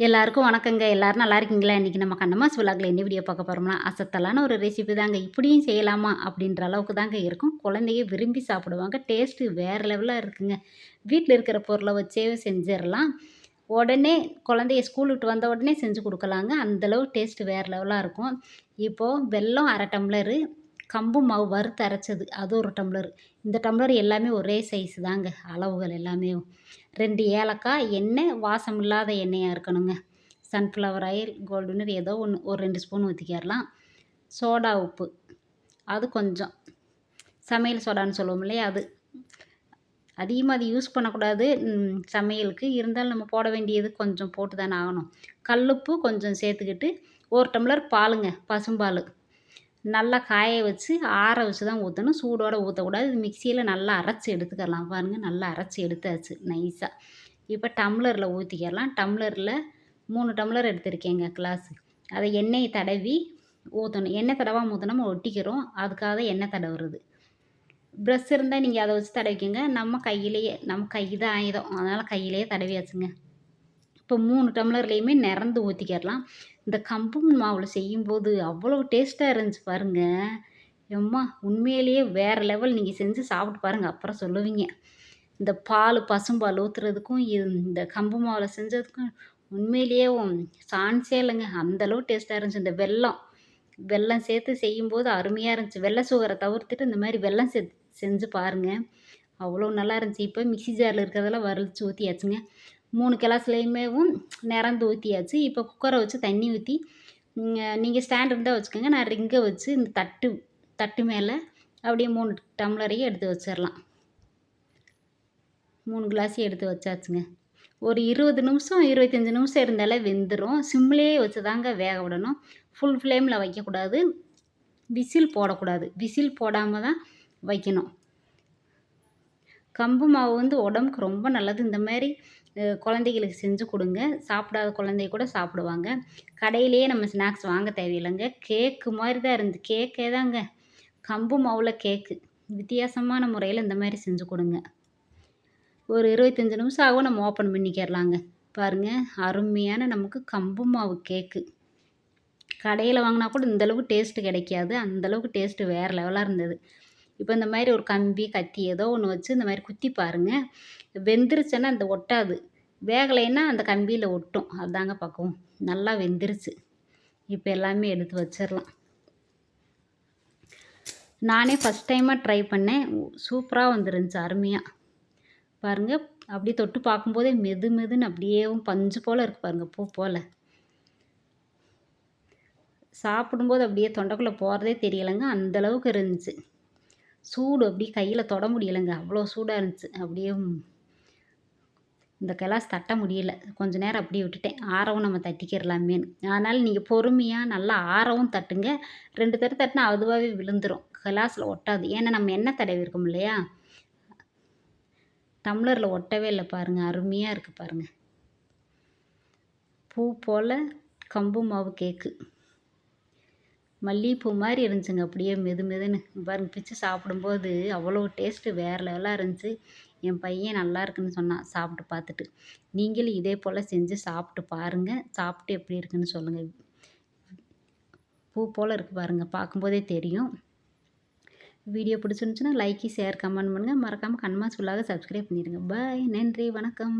எல்லாருக்கும் வணக்கங்க. எல்லோரும் நல்லா இருக்கீங்களா? இன்றைக்கி நம்ம கண்ணமாஸ் விழாக்கில் என்ன வீடியோ பார்க்க போகிறோம்னா அசத்தலான ஒரு ரெசிபி தாங்க. இப்படியும் செய்யலாமா? அப்படின்ற அளவுக்கு தாங்க இருக்கும். குழந்தைய விரும்பி சாப்பிடுவாங்க. டேஸ்ட்டு வேறு லெவலில் இருக்குங்க. வீட்டில் இருக்கிற பொருளை வச்சே செஞ்சிடலாம். உடனே குழந்தைய ஸ்கூல் விட்டு வந்த உடனே செஞ்சு கொடுக்கலாங்க. அந்தளவு டேஸ்ட்டு வேறு லெவலாக இருக்கும். இப்போது வெல்லம் அரை டம்ளரு கம்பு மாவு வறுத்து அரைச்சது அது ஒரு டம்ளர். இந்த டம்ளர் எல்லாமே ஒரே சைஸ் தாங்க. அளவுகள் எல்லாமே. ரெண்டு ஏலக்காய் எண்ணெய் வாசம் இல்லாத எண்ணெயாக இருக்கணுங்க. சன்ஃப்ளவர் ஆயில் கோல்டுனர் ஏதோ ஒன்று ஒரு ரெண்டு ஸ்பூன் ஊற்றிக்கிறலாம் சோடா உப்பு. அது கொஞ்சம். சமையல் சோடான்னு சொல்லுவோம் இல்லையா அது. அதிகமாக அது யூஸ் பண்ணக்கூடாது. சமையலுக்கு. இருந்தாலும் நம்ம போட வேண்டியது கொஞ்சம் போட்டு தானே ஆகணும். கல்லுப்பு கொஞ்சம் சேர்த்துக்கிட்டு ஒரு டம்ளர் பாலுங்க. பசும்பால். நல்லா காய வச்சு ஆற வச்சு தான் ஊற்றணும் சூடோடு ஊற்றக்கூடாது இது மிக்சியில் நல்லா அரைச்சி எடுத்துக்கலாம் பாருங்கள் நல்லா அரைச்சி எடுத்தாச்சு நைஸாக இப்போ டம்ளரில் ஊற்றிக்கலாம் டம்ளரில் மூணு டம்ளர் எடுத்திருக்கேங்க கிளாஸு. அதை எண்ணெயை தடவி ஊற்றணும் எண்ணெய் தடவாமல் ஊற்றினோம் ஒட்டிக்கிறோம். அதுக்காக தான் எண்ணெய் தடவுறது. ப்ரெஷ் இருந்தால் நீங்கள் அதை வச்சு தடவிக்கோங்க. நம்ம கையிலேயே நம்ம கை தான் ஆயுதம். அதனால் கையிலேயே தடவியாச்சுங்க. இப்போ மூணு டம்ளர்லேயுமே நிறந்து ஊற்றிக்கிடலாம் இந்த கம்பு மாவில் செய்யும்போது அவ்வளோ டேஸ்ட்டாக இருந்துச்சு பாருங்கள் எம்மா உண்மையிலேயே வேறு லெவல் நீங்கள் செஞ்சு சாப்பிட்டு பாருங்கள் அப்புறம் சொல்லுவீங்க. இந்த பால் பசும்பால் ஊற்றுறதுக்கும் இந்த கம்பு மாவில் செஞ்சதுக்கும் உண்மையிலேயே சான்ஸே இல்லைங்க. அந்தளவு டேஸ்ட்டாக இருந்துச்சு. இந்த வெல்லம் வெல்லம் சேர்த்து செய்யும்போது அருமையாக இருந்துச்சு. வெள்ளை சுகரை தவிர்த்துட்டு இந்த மாதிரி வெல்லம் செ செஞ்சு பாருங்கள் அவ்வளோ நல்லா இருந்துச்சு. இப்போ மிக்சி ஜாரில் இருக்கிறதெல்லாம் வறுத்து ஊற்றியாச்சுங்க மூணு கிளாஸ்லேயுமேவும் நிறந்து ஊற்றியாச்சு இப்போ குக்கரை வச்சு தண்ணி ஊற்றி நீங்கள் ஸ்டாண்ட் இருந்தால் வச்சுக்கோங்க. நான் ரிங்கை வச்சு இந்த தட்டு தட்டு மேலே அப்படியே மூணு டம்ளரையும் எடுத்து வச்சிடலாம் மூணு கிளாஸையும் எடுத்து வச்சாச்சுங்க. ஒரு இருபது நிமிஷம் இருபத்தஞ்சி நிமிஷம் இருந்தாலே வெந்துடும் சிம்லேயே வச்சு தாங்க வேக விடணும். ஃபுல் ஃப்ளேமில் வைக்கக்கூடாது. விசில் போடக்கூடாது. விசில் போடாமல் தான் வைக்கணும். கம்பு மாவு வந்து உடம்புக்கு ரொம்ப நல்லது. இந்த மாதிரி குழந்தைகளுக்கு செஞ்சு கொடுங்க. சாப்பிடாத குழந்தை கூட சாப்பிடுவாங்க. கடையிலேயே நம்ம ஸ்நாக்ஸ் வாங்க தேவையில்லைங்க. கேக்கு மாதிரி தான் இருந்து கேக்கே தாங்க. கம்பு மாவில் கேக்கு. வித்தியாசமான முறையில் இந்த மாதிரி செஞ்சு கொடுங்க. ஒரு இருபத்தஞ்சி நிமிஷம் ஆகும் நம்ம ஓப்பன் பண்ணிக்கிறலாங்க பாருங்கள் அருமையான நமக்கு கம்பு மாவு கேக்கு. கடையில் வாங்கினா கூட இந்தளவுக்கு டேஸ்ட்டு கிடைக்காது. அந்தளவுக்கு டேஸ்ட்டு வேறு லெவலாக இருந்தது. இப்போ இந்த மாதிரி ஒரு கம்பி கத்தி ஏதோ ஒன்று வச்சு இந்த மாதிரி குத்தி பாருங்கள் வெந்துருச்சுன்னா அந்த ஒட்டாது. வேகலைன்னா அந்த கம்பியில் ஒட்டும். அதுதாங்க பக்குவம் நல்லா வெந்துருச்சு. இப்போ எல்லாமே எடுத்து வச்சிடலாம். நானே ஃபஸ்ட் டைமாக ட்ரை பண்ணேன். சூப்பராக வந்துருந்துச்சு அருமையாக பாருங்கள் அப்படியே தொட்டு பார்க்கும்போதே மெது மெதுன்னு அப்படியே பஞ்சு போல் இருக்குது பாருங்கள் பூ போல். சாப்பிடும்போது அப்படியே தொண்டைக்குள்ளே போகிறதே தெரியலைங்க. அந்தளவுக்கு இருந்துச்சு. சூடு அப்படியே கையில் தொட முடியலைங்க. அவ்வளோ சூடாக இருந்துச்சு. அப்படியே இந்த கிளாஸ் தட்ட முடியல. கொஞ்ச நேரம் அப்படியே விட்டுட்டேன். ஆரவும் நம்ம தட்டிக்கிறலாமேன்னு அதனால் நீங்கள் பொறுமையாக நல்லா ஆரவும் தட்டுங்க. ரெண்டு தடவை தட்டினா அதுவாகவே விழுந்துடும் கிளாஸில் ஒட்டாது. ஏன்னா நம்ம எண்ணெய் தடவி இருக்கோம் இல்லையா? டம்ளரில் ஒட்டவே இல்லை பாருங்கள் அருமையாக இருக்குது பாருங்கள் பூ போல் கம்பு மாவு கேக்கு. மல்லிகைப்பூ மாதிரி இருந்துச்சுங்க. அப்படியே மெது மெதுன்னு. பாருங்க பிச்சு சாப்பிடும்போது அவ்வளோ டேஸ்ட்டு வேறு லெவலாக இருந்துச்சு. என் பையன் நல்லா இருக்குன்னு சொன்னான் சாப்பிட்டு பார்த்துட்டு. நீங்களும் இதே போல் செஞ்சு சாப்பிட்டு பாருங்கள் சாப்பிட்டு எப்படி இருக்குன்னு சொல்லுங்கள் பூ போல் இருக்குது பாருங்கள் பார்க்கும்போதே தெரியும். வீடியோ பிடிச்சிருந்துச்சுன்னா லைக்கு ஷேர் கமெண்ட் பண்ணுங்கள் மறக்காமல் கண்மாஸ் ஃபுல்லாக சப்ஸ்கிரைப் பண்ணிடுங்க. பாய் நன்றி வணக்கம்.